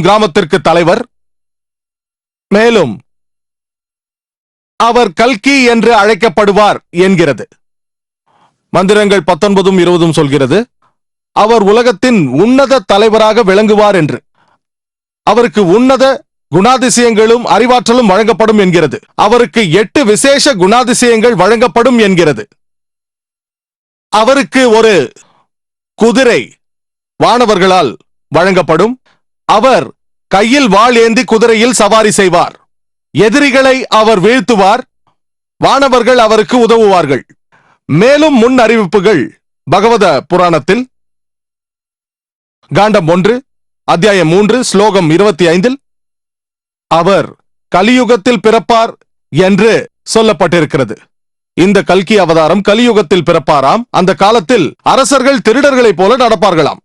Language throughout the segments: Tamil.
கிராமத்திற்கு தலைவர். மேலும் அவர் கல்கி என்று அழைக்கப்படுவார் என்கிறது. மந்திரங்கள் பத்தொன்பதும் இருபதும் சொல்கிறது அவர் உலகத்தின் உன்னத தலைவராக விளங்குவார் என்று. அவருக்கு உன்னத குணாதிசயங்களும் அறிவாற்றலும் வழங்கப்படும் என்கிறது. அவருக்கு எட்டு விசேஷ குணாதிசயங்கள் வழங்கப்படும் என்கிறது. அவருக்கு ஒரு குதிரை வானவர்களால் வழங்கப்படும். அவர் கையில் வாள் ஏந்தி குதிரையில் சவாரி செய்வார். எதிரிகளை அவர் வீழ்த்துவார். வானவர்கள் அவருக்கு உதவுவார்கள். மேலும் முன் அறிவிப்புகள் பகவத புராணத்தில் காண்டம் ஒன்று அத்தியாயம் மூன்று ஸ்லோகம் இருபத்தி ஐந்தில் அவர் கலியுகத்தில் பிறப்பார் என்று சொல்லப்பட்டிருக்கிறது. இந்த கல்கி அவதாரம் கலியுகத்தில் பிறப்பாராம். அந்த காலத்தில் அரசர்கள் திருடர்களைப் போல நடப்பார்களாம்.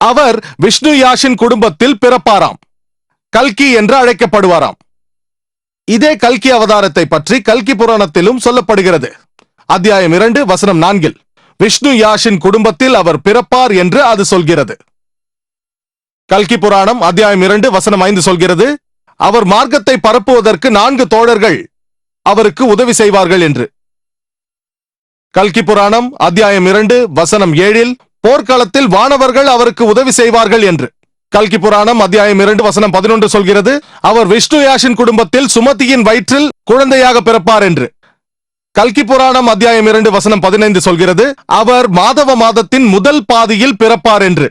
அவர் விஷ்ணு யாஷின் குடும்பத்தில் பிறப்பாராம். கல்கி என்று அழைக்கப்படுவாராம். இதே கல்கி அவதாரத்தை பற்றி கல்கி புராணத்திலும் சொல்லப்படுகிறது. அத்தியாயம் இரண்டு வசனம் நான்கில் விஷ்ணு யாஷின் குடும்பத்தில் அவர் பிறப்பார் என்று அது சொல்கிறது. கல்கி புராணம் அத்தியாயம் இரண்டு வசனம் ஐந்து சொல்கிறது அவர் மார்க்கத்தை பரப்புவதற்கு நான்கு தோழர்கள் அவருக்கு உதவி செய்வார்கள் என்று. கல்கி புராணம் அத்தியாயம் இரண்டு வசனம் ஏழில் போர்க்களத்தில் வானவர்கள் அவருக்கு உதவி செய்வார்கள் என்று. கல்கி புராணம் அத்தியாயம் இரண்டு வசனம் பதினொன்று சொல்கிறது அவர் விஷ்ணு யாஷின் குடும்பத்தில் சுமதியின் வயிற்றில் குழந்தையாக பிறப்பார் என்று. கல்கி புராணம் அத்தியாயம் இரண்டு வசனம் பதினைந்து சொல்கிறது அவர் மாதவ மாதத்தின் முதல் பாதியில் பிறப்பார் என்று.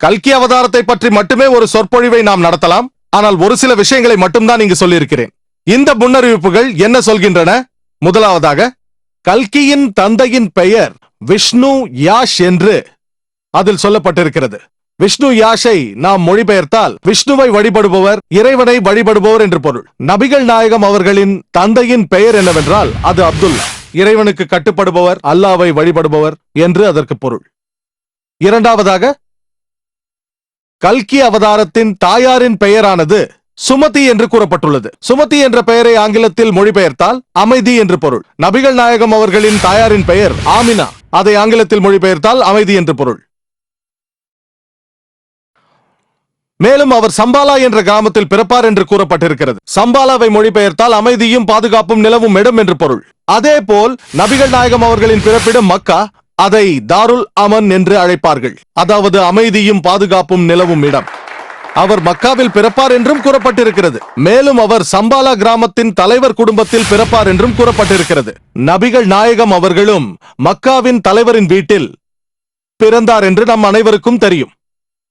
கல்கி அவதாரத்தை பற்றி மட்டுமே ஒரு சொற்பொழிவை நாம் நடத்தலாம் ஆனால் ஒரு சில விஷயங்களை மட்டும்தான் இங்கு சொல்லியிருக்கிறேன். இந்த முன்னறிவிப்புகள் என்ன சொல்கின்றன? முதலாவதாக கல்கியின் தந்தையின் பெயர் விஷ்ணு யாஷ் என்று. அதில் சொல்லப்பட்டிருக்கிறது. விஷ்ணு யாஷை நாம் மொழிபெயர்த்தால் விஷ்ணுவை வழிபடுபவர் இறைவனை வழிபடுபவர் என்று பொருள். நபிகள் நாயகம் அவர்களின் தந்தையின் பெயர் என்னவென்றால் அது அப்துல்லா. இறைவனுக்கு கட்டுப்படுபவர் அல்லாவை வழிபடுபவர் என்று அதற்கு பொருள். இரண்டாவதாக கல்கி அவதாரத்தின் தாயாரின் பெயரானது சுமதி என்று கூறப்பட்டுள்ளது. சுமதி என்ற பெயரை ஆங்கிலத்தில் மொழிபெயர்த்தால் அமைதி என்று பொருள். நபிகள் நாயகம் அவர்களின் தாயாரின் பெயர் ஆமினா. அதை ஆங்கிலத்தில் மொழிபெயர்த்தால் அமைதி என்று பொருள். மேலும் அவர் சம்பாலா என்ற கிராமத்தில் பிறப்பார் என்று கூறப்பட்டிருக்கிறது. சம்பாலாவை மொழிபெயர்த்தால் அமைதியும் பாதுகாப்பும் நிலவும் இடம் என்று பொருள். அதே போல் நபிகள் நாயகம் அவர்களின் பிறப்பிடம் மக்கா அதை தாருல் அமன் என்று அழைப்பார்கள். அதாவது அமைதியும் பாதுகாப்பும் நிலவும் இடம். அவர் மக்காவில் பிறப்பார் என்றும் கூறப்பட்டிருக்கிறது. மேலும் அவர் சம்பாலா கிராமத்தின் தலைவர் குடும்பத்தில் பிறப்பார் என்றும் கூறப்பட்டிருக்கிறது. நபிகள் நாயகம் அவர்களும் மக்காவின் தலைவரின் வீட்டில் பிறந்தார் என்று நம் அனைவருக்கும் தெரியும்.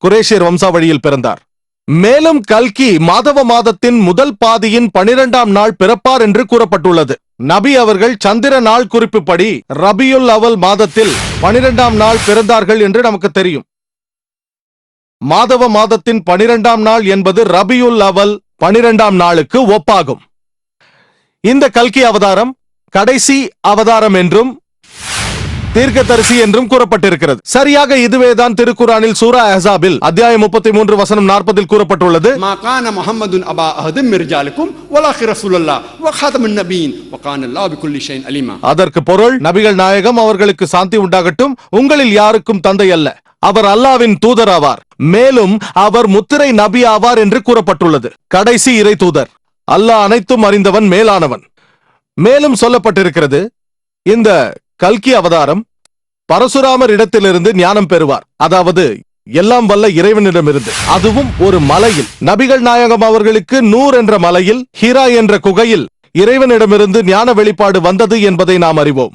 குரேஷியர் வம்சாவழியில் பிறந்தார். மேலும் கல்கி மாதவ மாதத்தின் முதல் பாதியின் பனிரெண்டாம் நாள் பிறப்பார் என்று கூறப்பட்டுள்ளது. நபி அவர்கள் சந்திர நாள் குறிப்புப்படி ரபியுல் அவல் மாதத்தில் பனிரெண்டாம் நாள் பிறந்தார்கள் என்று நமக்கு தெரியும். மாதவ மாதத்தின் பனிரெண்டாம் நாள் என்பது ரபியுல் அவல் பனிரெண்டாம் நாளுக்கு ஒப்பாகும். இந்த கல்கி அவதாரம் கடைசி அவதாரம் என்றும் தீர்க்க தரிசி என்றும் கூறப்பட்டிருக்கிறது. சரியாக இதுவேதான் திருக்குறானில் சூரா அஹாபில் அத்தியாயம் முப்பத்தி மூன்று வசனம் நாற்பதில் கூறப்பட்டுள்ளது. அதற்கு பொருள் நபிகள் நாயகம் அவர்களுக்கு சாந்தி உண்டாகட்டும் உங்களில் யாருக்கும் தந்தை அல்ல. அவர் அல்லாவின் தூதர் ஆவார். மேலும் அவர் முத்திரை நபி ஆவார் என்று கூறப்பட்டுள்ளது. கடைசி இறை தூதர். அல்லாஹ் அனைத்தும் அறிந்தவன் மேலானவன். மேலும் சொல்லப்பட்டிருக்கிறது இந்த கல்கி அவதாரம் பரசுராமர் இடத்திலிருந்து ஞானம் பெறுவார். அதாவது எல்லாம் வல்ல இறைவனிடமிருந்து. அதுவும் ஒரு மலையில். நபிகள் நாயகம் அவர்களுக்கு நூர் என்ற மலையில் ஹீரா என்ற குகையில் இறைவனிடமிருந்து ஞான வெளிப்பாடு வந்தது என்பதை நாம் அறிவோம்.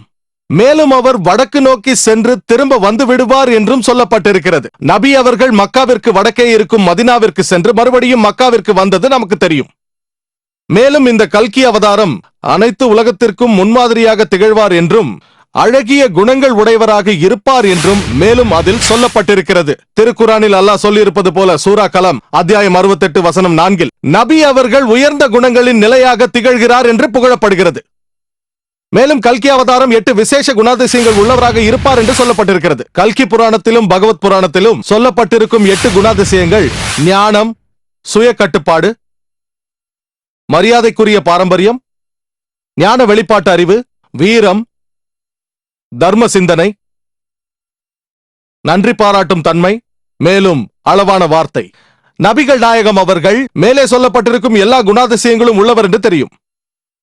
மேலும் அவர் வடக்கு நோக்கி சென்று திரும்ப வந்து விடுவார் என்றும் சொல்லப்பட்டிருக்கிறது. நபி அவர்கள் மக்காவிற்கு வடக்கே இருக்கும் மதினாவிற்கு சென்று மறுபடியும் மக்காவிற்கு வந்தது நமக்கு தெரியும். மேலும் இந்த கல்கி அவதாரம் அனைத்து உலகத்திற்கும் முன்மாதிரியாக திகழ்வார் என்றும் அழகிய குணங்கள் உடையவராக இருப்பார் என்றும் மேலும் அதில் சொல்லப்பட்டிருக்கிறது. திருக்குறானில் அல்லாஹ் சொல்லியிருப்பது போல சூரா கலம் அத்தியாயம் அறுபத்தெட்டு வசனம் நான்கில் நபி அவர்கள் உயர்ந்த குணங்களின் நிலையாக திகழ்கிறார் என்று புகழப்படுகிறது. மேலும் கல்கி அவதாரம் எட்டு விசேஷ குணாதிசயங்கள் உள்ளவராக இருப்பார் என்று சொல்லப்பட்டிருக்கிறது. கல்கி புராணத்திலும் பகவத் புராணத்திலும் சொல்லப்பட்டிருக்கும் எட்டு குணாதிசயங்கள் ஞானம் சுய கட்டுப்பாடு மரியாதைக்குரிய பாரம்பரியம் ஞான வெளிப்பாட்டு அறிவு வீரம் தர்ம சிந்தனை நன்றி பாராட்டும் தன்மை மேலும் அளவான வார்த்தை. நபிகள் நாயகம் அவர்கள் மேலே சொல்லப்பட்டிருக்கும் எல்லா குணாதிசயங்களும் உள்ளவர் என்று தெரியும்.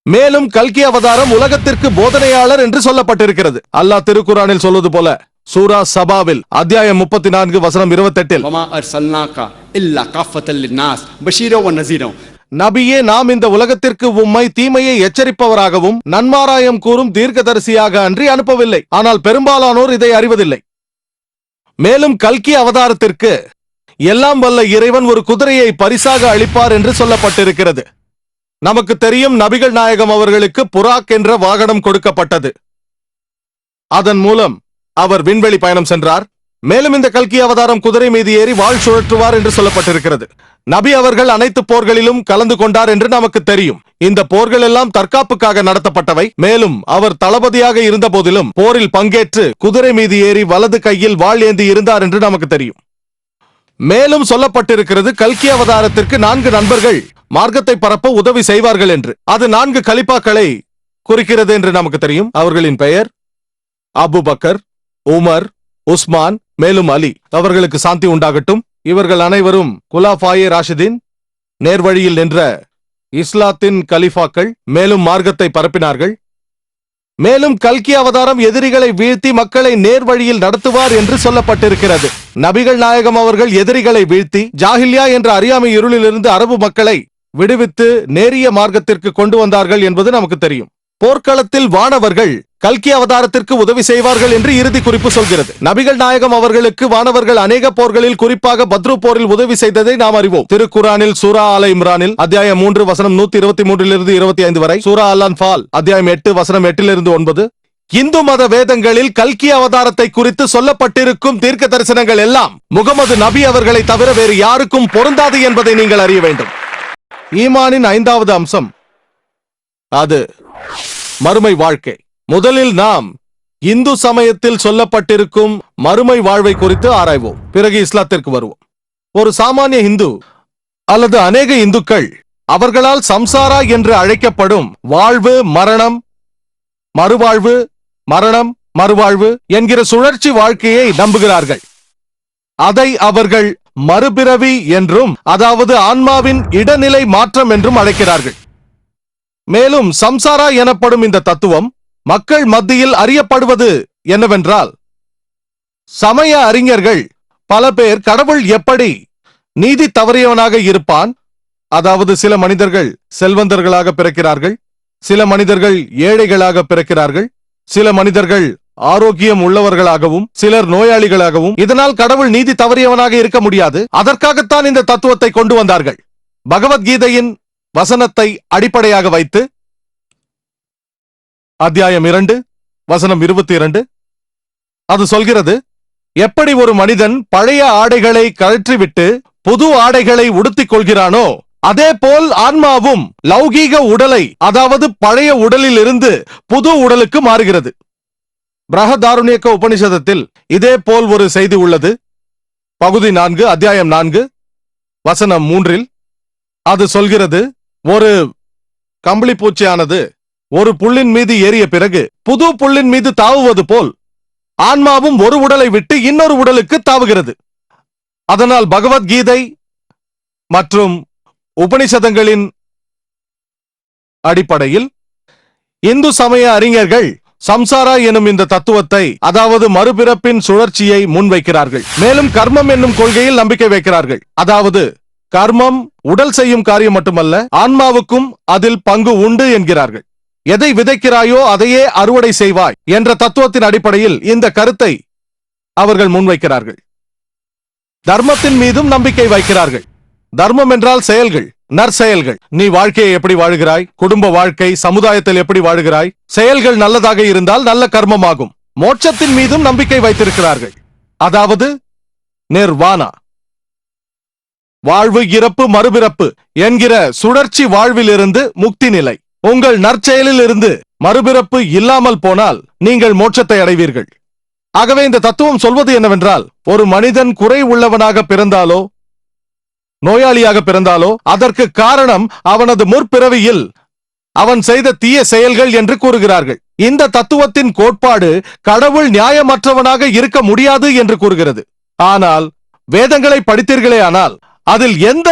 மேலும் கல்கி அவதாரம் உலகத்திற்கு போதனையாளர் என்று சொல்லப்பட்டிருக்கிறது. அல்லாஹ் திருக்குறானில் சொல்வது போல சூரா சபாவில் அத்தியாயம் முப்பத்தி நான்கு வசனம் இருபத்தெட்டில் நபியே நாம் இந்த உலகத்திற்கு உம்மை தீமையை எச்சரிப்பவராகவும் நன்மாராயம் கூறும் தீர்க்கதரிசியாக அன்றி அனுப்பவில்லை. ஆனால் பெரும்பாலானோர் இதை அறிவதில்லை. மேலும் கல்கி அவதாரத்திற்கு எல்லாம் வல்ல இறைவன் ஒரு குதிரையை பரிசாக அளிப்பார் என்று சொல்லப்பட்டிருக்கிறது. நமக்கு தெரியும் நபிகள் நாயகம் அவர்களுக்கு புறாக் என்ற வாகனம் கொடுக்கப்பட்டது. அதன் மூலம் அவர் விண்வெளி பயணம் சென்றார். மேலும் இந்த கல்கி அவதாரம் குதிரை மீது ஏறி வாழ் சுழற்றுவார் என்று சொல்லப்பட்டிருக்கிறது. நபி அவர்கள் அனைத்து போர்களிலும் கலந்து கொண்டார் என்று நமக்கு தெரியும். இந்த போர்கள் எல்லாம் தற்காப்புக்காக நடத்தப்பட்டவை. மேலும் அவர் தளபதியாக இருந்த போதிலும் போரில் பங்கேற்று குதிரை மீது ஏறி வலது கையில் வாழ் ஏந்தி இருந்தார் என்று நமக்கு தெரியும். மேலும் சொல்லப்பட்டிருக்கிறது கல்கி அவதாரத்திற்கு நான்கு நண்பர்கள் மார்க்கத்தை பரப்ப உதவி செய்வார்கள் என்று. அது நான்கு கலிப்பாக்களை குறிக்கிறது என்று நமக்கு தெரியும். அவர்களின் பெயர் அபுபக்கர் உமர் உஸ்மான் மேலும் அலி. அவர்களுக்கு சாந்தி உண்டாகட்டும். இவர்கள் அனைவரும் குலாஃபாயே ராஷிதீன் நேர்வழியில் நின்ற இஸ்லாத்தின் கலிஃபாக்கள் மேலும் மார்க்கத்தை பரப்பினார்கள். மேலும் கல்கி அவதாரம் எதிரிகளை வீழ்த்தி மக்களை நேர்வழியில் நடத்துவார் என்று சொல்லப்பட்டிருக்கிறது. நபிகள் நாயகம் அவர்கள் எதிரிகளை வீழ்த்தி ஜாஹில்யா என்ற அறியாமை இருளிலிருந்து அரபு மக்களை விடுவித்து நேரிய மார்க்கத்திற்கு கொண்டு வந்தார்கள் என்பது நமக்கு தெரியும். போர்க்களத்தில் வானவர்கள் கல்கி அவதாரத்திற்கு உதவி செய்வார்கள் என்று இறுதி குறிப்பு சொல்கிறது. நபிகள் நாயகம் அவர்களுக்கு வானவர்கள் அநேக போர்களில் குறிப்பாக பத்ரு போரில் உதவி செய்ததை நாம் அறிவோம். திருக்குரானில் சூரா ஆல இம்ரானில் அத்தியாயம் மூன்று வசனம் நூத்தி இருபத்தி மூன்றிலிருந்து இருபத்தி ஐந்து வரை. சூரா அல்லான் ஃபால் அத்தியாயம் எட்டு வசனம் எட்டிலிருந்து ஒன்பது. இந்து மத வேதங்களில் கல்கி அவதாரத்தை குறித்து சொல்லப்பட்டிருக்கும் தீர்க்க தரிசனங்கள் எல்லாம் முகமது நபி அவர்களை தவிர வேறு யாருக்கும் பொருந்தாது என்பதை நீங்கள் அறிய வேண்டும். ஈமானின் ஐந்தாவது அம்சம். அது மறுமை வாழ்க்கை. முதலில் நாம் இந்து சமயத்தில் சொல்லப்பட்டிருக்கும் மறுமை வாழ்வை குறித்து ஆராய்வோம். பிறகு இஸ்லாத்திற்கு வருவோம். ஒரு சாமானிய இந்து அல்லது அநேக இந்துக்கள் அவர்களால் சம்சாரா என்று அழைக்கப்படும் வாழ்வு மரணம் மறுவாழ்வு மரணம் மறுவாழ்வு என்கிற சுழற்சி வாழ்க்கையை நம்புகிறார்கள். அதை அவர்கள் மறுபிறவி என்றும் அதாவது ஆன்மாவின் இடநிலை மாற்றம் என்றும் அழைக்கிறார்கள். மேலும் சம்சாரா எனப்படும் இந்த தத்துவம் மக்கள் மத்தியில் அறியப்படுவது என்னவென்றால் சமய அறிஞர்கள் பல பேர் கடவுள் எப்படி நீதி தவறியவனாக இருப்பான்? அதாவது சில மனிதர்கள் செல்வந்தர்களாக பிறக்கிறார்கள் சில மனிதர்கள் ஏழைகளாக பிறக்கிறார்கள் சில மனிதர்கள் ஆரோக்கியம் உள்ளவர்களாகவும் சிலர் நோயாளிகளாகவும். இதனால் கடவுள் நீதி தவறியவனாக இருக்க முடியாது. அதற்காகத்தான் இந்த தத்துவத்தை கொண்டு வந்தார்கள். பகவத்கீதையின் வசனத்தை அடிப்படையாக வைத்து அத்தியாயம் இரண்டு வசனம் இருபத்தி இரண்டு அது சொல்கிறது எப்படி ஒரு மனிதன் பழைய ஆடைகளை கழற்றிவிட்டு புது ஆடைகளை உடுத்திக் கொள்கிறானோ அதே போல் ஆன்மாவும் லௌகீக உடலை அதாவது பழைய உடலில் இருந்து புது உடலுக்கு மாறுகிறது. பிரகதாருண்யக்க உபனிஷதத்தில் இதே போல் ஒரு செய்தி உள்ளது. பகுதி நான்கு அத்தியாயம் நான்கு வசனம் மூன்றில் அது சொல்கிறது ஒரு கம்பளி பூச்சியானது ஒரு புள்ளின் மீது ஏறிய பிறகு புது புள்ளின் மீது தாவுவது போல் ஆன்மாவும் ஒரு உடலை விட்டு இன்னொரு உடலுக்கு தாவுகிறது. அதனால் பகவத்கீதை மற்றும் உபனிஷதங்களின் அடிப்படையில் இந்து சமய அறிஞர்கள் சம்சாரா எனும் இந்த தத்துவத்தை அதாவது மறுபிறப்பின் சுழற்சியை முன்வைக்கிறார்கள். மேலும் கர்மம் என்னும் கொள்கையில் நம்பிக்கை வைக்கிறார்கள். அதாவது கர்மம் உடல் செய்யும் காரியம் மட்டுமல்ல ஆன்மாவுக்கும் அதில் பங்கு உண்டு என்கிறார்கள். எதை விதைக்கிறாயோ அதையே அறுவடை செய்வாய் என்ற தத்துவத்தின் அடிப்படையில் இந்த கருத்தை அவர்கள் முன்வைக்கிறார்கள். தர்மத்தின் மீதும் நம்பிக்கை வைக்கிறார்கள். தர்மம் என்றால் செயல்கள் நற்செயல்கள். நீ வாழ்க்கையை எப்படி வாழுகிறாய்? குடும்ப வாழ்க்கை சமுதாயத்தில் எப்படி வாழுகிறாய்? செயல்கள் நல்லதாக இருந்தால் நல்ல கர்மமாகும். மோட்சத்தின் மீதும் நம்பிக்கை வைத்திருக்கிறார்கள். அதாவது நிர்வாணா. வாழ்வு இறப்பு மறுபிறப்பு என்கிற சுழற்சி வாழ்விலிருந்து முக்தி நிலை. உங்கள் நற்செயலில் இருந்து மறுபிறப்பு இல்லாமல் போனால் நீங்கள் மோட்சத்தை அடைவீர்கள். ஆகவே இந்த தத்துவம் சொல்வது என்னவென்றால் ஒரு மனிதன் குறை உள்ளவனாக பிறந்தாலோ நோயாளியாக பிறந்தாலோ அதற்கு காரணம் அவனது முற்பிறவியில் அவன் செய்த தீய செயல்கள் என்று கூறுகிறார்கள். இந்த தத்துவத்தின் கோட்பாடு கடவுள் நியாயமற்றவனாக இருக்க முடியாது என்று கூறுகிறது. ஆனால் வேதங்களை படித்தீர்களே ஆனால் அதில் எந்த